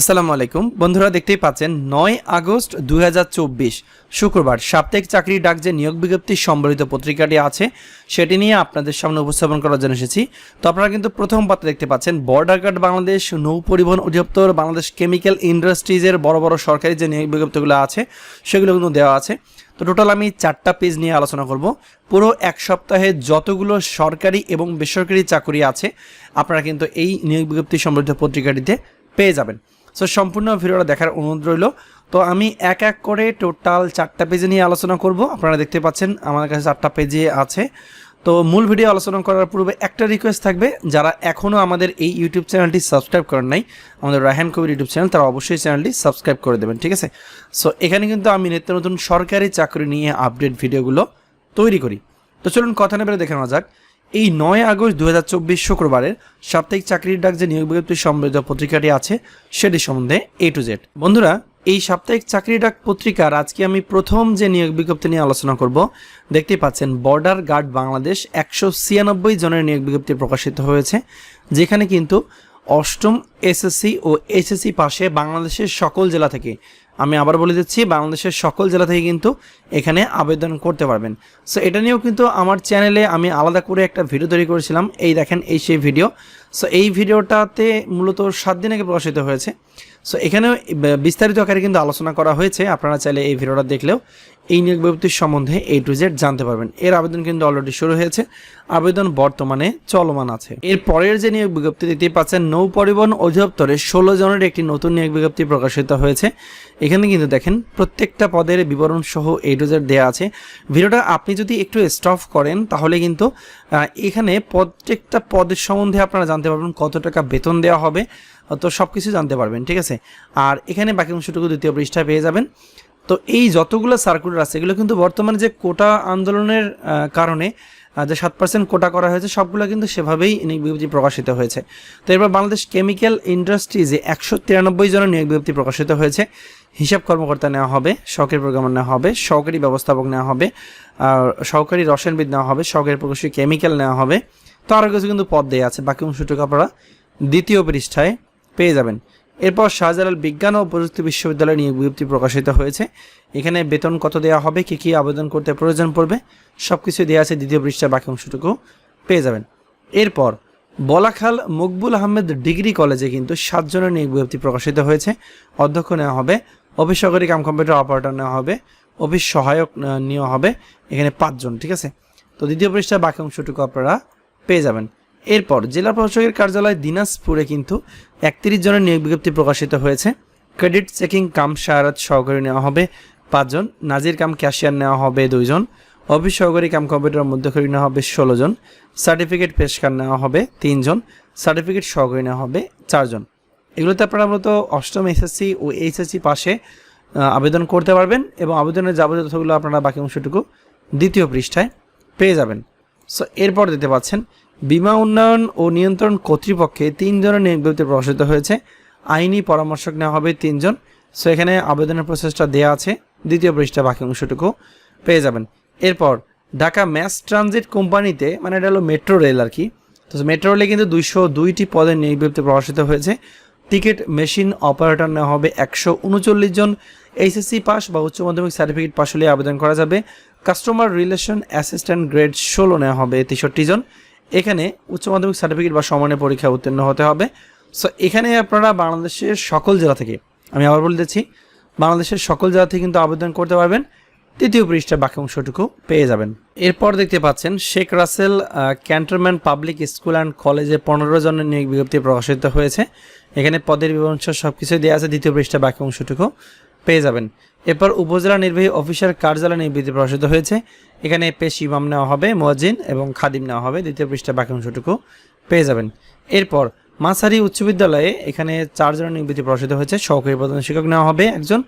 আসসালামু আলাইকুম। বন্ধুরা দেখতেই পাচ্ছেন, নয় আগস্ট দুই হাজার চব্বিশ, শুক্রবার সাপ্তাহিক চাকরির ডাক যে নিয়োগ বিজ্ঞপ্তি সম্বলিত পত্রিকাটি আছে, সেটি নিয়ে আপনাদের সামনে উপস্থাপন করার জন্য এসেছি। তো আপনারা কিন্তু প্রথম পাত্র দেখতে পাচ্ছেন, বর্ডার গার্ড বাংলাদেশ, নৌ পরিবহন অধিদপ্তর, বাংলাদেশ কেমিক্যাল ইন্ডাস্ট্রিজের বড় বড় সরকারি যে নিয়োগ বিজ্ঞপ্তিগুলো আছে, সেগুলো কিন্তু দেওয়া আছে। তো টোটাল আমি চারটা পেজ নিয়ে আলোচনা করব। পুরো এক সপ্তাহে যতগুলো সরকারি এবং বেসরকারি চাকরি আছে, আপনারা কিন্তু এই নিয়োগ বিজ্ঞপ্তি সম্বলিত পত্রিকাটিতে পেয়ে যাবেন। সো সম্পূর্ণ ভিডিওটা দেখার অনুরোধ রইল। তো আমি এক এক করে টোটাল চারটা পেজে নিয়ে আলোচনা করব। আপনারা দেখতে পাচ্ছেন আমার কাছে চারটা পেজে আছে। তো মূল ভিডিও আলোচনা করার পূর্বে একটা রিকোয়েস্ট থাকবে। যারা এখনও আমাদের এই ইউটিউব চ্যানেলটি সাবস্ক্রাইব করেন নাই, আমাদের রায়হান কবির ইউটিউব চ্যানেল তারা অবশ্যই চ্যানেলটি সাবস্ক্রাইব করে দেবেন, ঠিক আছে? সো এখানে কিন্তু আমি নিত্য নতুন সরকারি চাকরি নিয়ে আপডেট ভিডিওগুলো তৈরি করি। তো চলুন কথা নেবে দেখে নেওয়া যাক। এই নয় আগস্ট দুহাজার চব্বিশ শুক্রবারের সাপ্তাহিক চাকরির ডাক যে নিয়োগ বিজ্ঞপ্তি সম্বলিত পত্রিকাটি আছে, সেটি সম্বন্ধে এ টু জেড বন্ধুরা, এই সাপ্তাহিক চাকরি ডাক পত্রিকার আজকে আমি প্রথম যে নিয়োগ বিজ্ঞপ্তি নিয়ে আলোচনা করব দেখতে পাচ্ছেন বর্ডার গার্ড বাংলাদেশ একশো ছিয়ানব্বই জনের নিয়োগ বিজ্ঞপ্তি প্রকাশিত হয়েছে, যেখানে কিন্তু অষ্টম এসএসসি ও এইচএসসি পাশে বাংলাদেশের সকল জেলা থেকে। আমি আবার বলে দিচ্ছি, বাংলাদেশের সকল জেলা থেকে কিন্তু এখানে আবেদন করতে পারবেন। সো এটা নিয়েও কিন্তু আমার চ্যানেলে আমি আলাদা করে একটা ভিডিও তৈরি করেছিলাম। এই দেখেন, এই সেই ভিডিও সো এই ভিডিওটাতে মূলত সাত দিন আগে প্রকাশিত হয়েছে। সো এখানেও বিস্তারিত আকারে কিন্তু আলোচনা করা হয়েছে। আপনারা চাইলে এই ভিডিওটা দেখলেও এই নিয়োগ বিজ্ঞপ্তির সম্বন্ধে এ টু জেড জানতে পারবেন। এর আবেদন কিন্তু অলরেডি শুরু হয়েছে। আবেদন বর্তমানে চলমান আছে। এর পরের যে নিয়োগ বিজ্ঞপ্তি দেখতেই পাচ্ছেন নৌ পরিবহন অধিদপ্তরের ষোলো জনের একটি নতুন নিয়োগ বিজ্ঞপ্তি প্রকাশিত হয়েছে। এখানে কিন্তু দেখেন, প্রত্যেকটা পদের বিবরণ সহ এই টু জেড দেওয়া আছে। ভিডিওটা আপনি যদি একটু স্টপ করেন, তাহলে কিন্তু এখানে প্রত্যেকটা পদের সম্বন্ধে আপনারা জানতে পারবেন কত টাকা বেতন দেওয়া হবে। তো সব কিছু জানতে পারবেন, ঠিক আছে? আর এখানে বাকি অংশটুকু দ্বিতীয় পৃষ্ঠায় পেয়ে যাবেন। তো এই যতগুলো সার্কুলার আছে, এগুলো কিন্তু বর্তমানে যে কোটা আন্দোলনের কারণে যে সাত পার্সেন্ট কোটা করা হয়েছে, সবগুলো কিন্তু সেভাবেই নিয়োগ বিজ্ঞপ্তি প্রকাশিত হয়েছে। তো এবার বাংলাদেশ কেমিক্যাল ইন্ডাস্ট্রিজে একশো তিরানব্বই জনের নিয়োগ বিজ্ঞপ্তি প্রকাশিত হয়েছে। হিসাব কর্মকর্তা নেওয়া হবে, সহকারী প্রোগ্রামার নেওয়া হবে, সহকারী ব্যবস্থাপক নেওয়া হবে, আর সহকারী রসায়নবিদ নেওয়া হবে, সহকারী প্রকৌশলী কেমিক্যাল নেওয়া হবে। তো আরও কিছু কিন্তু পদ দেওয়া আছে, বাকি অংশটুকু আপনারা দ্বিতীয় পৃষ্ঠায় পেয়ে যাবেন। এরপর শাহজালাল বিজ্ঞান ও প্রযুক্তি বিশ্ববিদ্যালয় নিয়োগ বিজ্ঞপ্তি প্রকাশিত হয়েছে। এখানে বেতন কত দেওয়া হবে, কী কী আবেদন করতে প্রয়োজন পড়বে সব কিছু দেওয়া আছে দ্বিতীয় পৃষ্ঠার বাকি অংশটুকু পেয়ে যাবেন। এরপর বলাখাল মকবুল আহমেদ ডিগ্রি কলেজে কিন্তু সাতজনের নিয়োগ বিজ্ঞপ্তি প্রকাশিত হয়েছে। অধ্যক্ষ নেওয়া হবে, অফিস সহকারী কাম কম্পিউটার অপারেটর নেওয়া হবে, অফিস সহায়ক নেওয়া হবে, এখানে পাঁচজন, ঠিক আছে? তো দ্বিতীয় পৃষ্ঠার বাকি অংশটুকু আপনারা পেয়ে যাবেন। এরপর জেলা প্রশাসকের কার্যালয় দিনাজপুরে কিন্তু একত্রিশ জনের নিয়োগ বিজ্ঞপ্তি প্রকাশিত হয়েছে। ক্রেডিট চেকিং কাম সারাত সহকারী নেওয়া হবে, পাঁচজন। নাজির কাম ক্যাশিয়ার নেওয়া হবে দুইজন। অফিস সহকারী কাম কম্পিউটার মধ্যকারী নেওয়া হবে ষোলো জন সার্টিফিকেট পেশকার নেওয়া হবে তিনজন। সার্টিফিকেট সহকারী নেওয়া হবে চারজন। এগুলোতে আপনারা মূলত অষ্টম এসএসসি ও এইচএসসি পাশে আবেদন করতে পারবেন এবং আবেদনের যাবতীয় তথ্যগুলো আপনারা বাকি অংশটুকু দ্বিতীয় পৃষ্ঠায় পেয়ে যাবেন। সো এরপর দিতে পাচ্ছেন বিমা উন্নয়ন ও নিয়ন্ত্রণ কর্তৃপক্ষে তিনজনের নিয়োগ বিজ্ঞপ্তি প্রকাশিত হয়েছে। আইনি পরামর্শক নেওয়া হবে তিনজন। সো এখানে আবেদনের প্রসেসটা দেওয়া আছে। দ্বিতীয় পৃষ্ঠা বাকি অংশটুকু পেয়ে যাবেন। এরপর, ঢাকা ম্যাস ট্রানজিট কোম্পানিতে মানে এটা হলো মেট্রো রেল আর কি। তো মেট্রো রেলে কিন্তু দুইশো দুইটি পদের নিয়োগ বিজ্ঞপ্তি প্রকাশিত হয়েছে। টিকিট মেশিন অপারেটর নেওয়া হবে একশো উনচল্লিশ জন। এইচএসসি পাস বা উচ্চ মাধ্যমিক সার্টিফিকেট পাস হলে আবেদন করা যাবে। কাস্টমার রিলেশন অ্যাসিস্ট্যান্ট গ্রেড ষোলো নেওয়া হবে তেষট্টি জন। এখানে উচ্চ মাধ্যমিক সার্টিফিকেট বা সমানের পরীক্ষা উত্তীর্ণ হতে হবে। সো এখানে আপনারা বাংলাদেশের সকল জেলা থেকে, আমি আবার বলে দিচ্ছি, বাংলাদেশের সকল জেলা থেকে কিন্তু আবেদন করতে পারবেন। তৃতীয় পৃষ্ঠার বাকি অংশটুকু পেয়ে যাবেন। এরপর দেখতে পাচ্ছেন, Sheikh Russel cantonment public school and কলেজে পনেরো জনের নিয়োগ বিজ্ঞপ্তি প্রকাশিত হয়েছে। এখানে পদের বিবরণ সব কিছুই দেওয়া আছে। দ্বিতীয় পৃষ্ঠার বাকি অংশটুকু পেয়ে যাবেন। এরপর উপজেলা নির্বাহী অফিসার কার্যালয় নির্বিধি প্রকাশিত হয়েছে। এখানে পেশ ইমাম নেওয়া হবে মোয়াজিন এবং খাদিম নেওয়া হবে। দ্বিতীয় পৃষ্ঠা বাকি অংশটুকু পেয়ে যাবেন। এরপর মাসারি উচ্চ বিদ্যালয়ে এখানে চারজনের নির্বিধি প্রকাশিত হয়েছে। সহকারী প্রধান শিক্ষক নেওয়া হবে একজন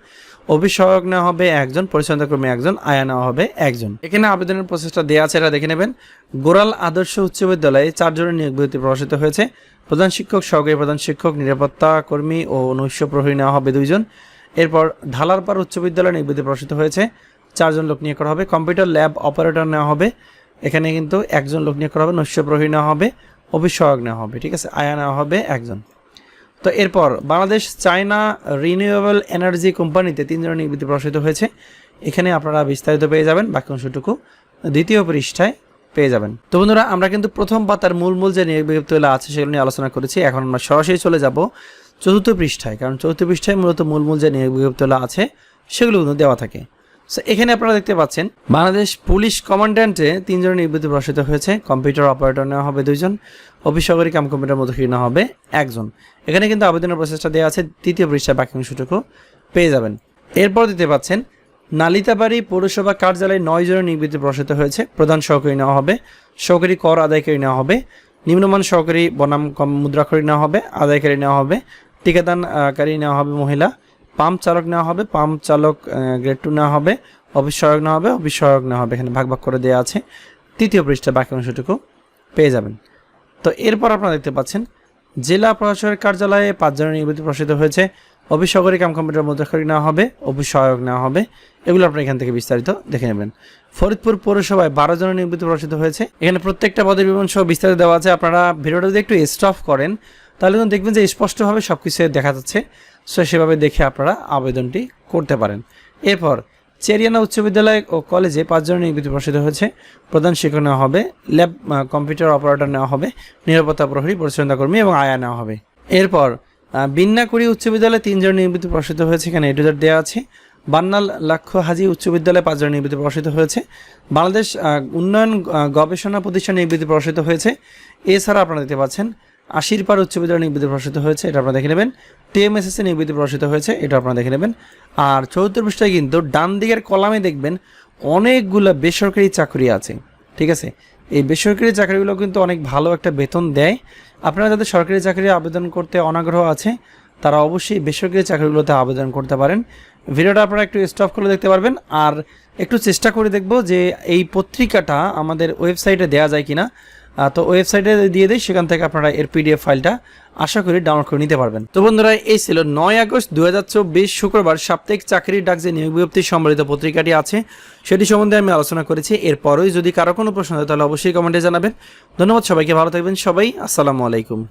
সহায়ক নেওয়া হবে একজন পরিচালনা কর্মী একজন, আয়া নেওয়া হবে একজন। এখানে আবেদনের প্রসেসটা দেওয়া আছে, এটা দেখে নেবেন। গোরাল আদর্শ উচ্চ বিদ্যালয়ে চারজনের বিজ্ঞপ্তি প্রকাশিত হয়েছে। প্রধান শিক্ষক, সহকারী প্রধান শিক্ষক, নিরাপত্তা কর্মী ও নৈশ প্রহরী নেওয়া হবে দুইজন। এরপর ঢালারপাড় উচ্চ বিদ্যালয় নির্বিধি প্রকাশিত হয়েছে। চারজন লোক নিয়োগ করা হবে। কম্পিউটার ল্যাব অপারেটর নেওয়া হবে। এখানে কিন্তু একজন লোক নিয়োগ করা হবে নৈশ প্রহরী নেওয়া হবে সহায়ক নেওয়া হবে, ঠিক আছে? আয়া নেওয়া হবে একজন। তো এরপর বাংলাদেশ চায়না রিনিউয়েবল এনার্জি কোম্পানিতে তিনজনের নিবৃত্তি প্রকাশিত হয়েছে। এখানে আপনারা বিস্তারিত পেয়ে যাবেন বাকি অংশটুকু দ্বিতীয় পৃষ্ঠায় পেয়ে যাবেন। তো বন্ধুরা, আমরা কিন্তু প্রথম পাতার মূল মূল যে নিয়োগ বিজ্ঞপ্তিগুলো আছে, সেগুলো নিয়ে আলোচনা করেছি। এখন আমরা সরাসরি চলে যাব চতুর্থ পৃষ্ঠায়, কারণ চতুর্থ পৃষ্ঠায় মূলত মূল মূল যে নিয়োগ বিজ্ঞপ্তিগুলো আছে, সেগুলো কিন্তু দেওয়া থাকে। সো এখানে আপনারা দেখতে পাচ্ছেন, বাংলাদেশ পুলিশ কমান্ড্যান্টে তিনজনের নিবৃত্তি প্রকাশিত হয়েছে। কম্পিউটার অপারেটর নেওয়া হবে দুইজন অফিস সহকারী কাম কম্পিউটার মধ্যে নেওয়া হবে একজন। এখানে কিন্তু আবেদনের প্রসেসটা দেওয়া আছে, তৃতীয় পৃষ্ঠায় বাকি অংশটুকু পেয়ে যাবেন। এরপর দিতে পাচ্ছেন, নালিতাবাড়ি পৌরসভা কার্যালয়ে নয় জনের নিবৃত্তি প্রকাশিত হয়েছে। প্রধান সহকারী নেওয়া হবে, সহকারী কর আদায়কারী নেওয়া হবে, নিম্নমান সহকারী বনাম কম মুদ্রাকারী নেওয়া হবে, আদায়কারী নেওয়া হবে টিকাদানকারী নেওয়া হবে মহিলা, পাম্প চালক নেওয়া হবে, পাম্প চালক গ্রেড টু নেওয়া হবে অফিস সহায়ক নেওয়া হবে অফিস সহায়ক নেওয়া হবে, এখানে ভাগ ভাগ করে দেওয়া আছে। তৃতীয় পৃষ্ঠা বাকি অংশটুকু পেয়ে যাবেন। তো এরপর আপনারা দেখতে পাচ্ছেন, জেলা প্রশাসকের কার্যালয়ে পাঁচজনের নিবৃত্তি প্রকাশিত হয়েছে। অফিস কাম কম্পিউটার মুদ্রাকারী নেওয়া হবে অফিস সহায়ক নেওয়া হবে, এগুলো আপনারা এখান থেকে বিস্তারিত দেখে নেবেন। ফরিদপুর পৌরসভায় বারো জনের নিবৃত্তি প্রকাশিত হয়েছে। এখানে প্রত্যেকটা পদের বিবরণ সহ বিস্তারিত দেওয়া আছে। আপনারা ভিডিওটা যদি একটু স্টপ করেন তাহলে কিন্তু দেখবেন যে স্পষ্টভাবে সব কিছু দেখা যাচ্ছে। সো সেভাবে দেখে আপনারা আবেদনটি করতে পারেন। এরপর চেরিয়ানা উচ্চ বিদ্যালয় ও কলেজে পাঁচজনের নিবৃত্তি প্রকাশিত হয়েছে। প্রধান শিক্ষক নেওয়া হবে, ল্যাব কম্পিউটার অপারেটর নেওয়া হবে, নিরাপত্তা প্রহরী, পরিচ্ছন্নতা কর্মী এবং আয়া নেওয়া হবে। এরপর বিন্নাকুড়ি উচ্চ বিদ্যালয়ে তিনজন নিবৃত্তি প্রকাশিত হয়েছে, এখানে এটুজার দেওয়া আছে। বান্নাল লাক্ষ হাজি উচ্চ বিদ্যালয়ে পাঁচজন নিবৃত্তি প্রকাশিত হয়েছে। বাংলাদেশ উন্নয়ন গবেষণা প্রতিষ্ঠান নিবৃত্তি প্রকাশিত হয়েছে। এছাড়া আপনারা দেখতে পাচ্ছেন আশিরপার উচ্চ বিদ্যালয় নিবৃত্তি প্রকাশিত হয়েছে, এটা আপনারা দেখে নেবেন। টিএমএসএসসি নিবৃত্তি প্রকাশিত হয়েছে, এটা আপনারা দেখে নেবেন। আর চতুর্থ পৃষ্ঠায় কিন্তু ডান দিকের কলামে দেখবেন অনেকগুলো বেসরকারি চাকরি আছে, ঠিক আছে? এই বেসরকারি চাকরিগুলো কিন্তু অনেক ভালো একটা বেতন দেয়। আপনারা যাদের সরকারি চাকরি আবেদন করতে অনাগ্রহ আছে, তারা অবশ্যই বেসরকারি চাকরিগুলোতে আবেদন করতে পারেন। ভিডিওটা আপনারা একটু স্টপ করে দেখতে পারবেন। আর একটু চেষ্টা করে দেখব যে এই পত্রিকাটা আমাদের ওয়েবসাইটে দেওয়া যায় কিনা। তো ওয়েবসাইটে দিয়ে দিই, সেখান থেকে আপনারা এর পিডিএফ ফাইলটা আশা করি ডাউনলোড করে নিতে পারবেন। তো বন্ধুরা, এই ছিল নয় আগস্ট দু হাজার চব্বিশ শুক্রবার। সাপ্তাহিক চাকরির ডাক যে নিয়োগ বিজ্ঞপ্তি সম্বলিত পত্রিকাটি আছে, সেটি সম্বন্ধে আমি আলোচনা করেছি। এরপরই যদি কারও কোনো প্রশ্ন হয়, তাহলে অবশ্যই কমেন্টে জানাবেন। ধন্যবাদ সবাইকে, ভালো থাকবেন সবাই। আসসালামু আলাইকুম।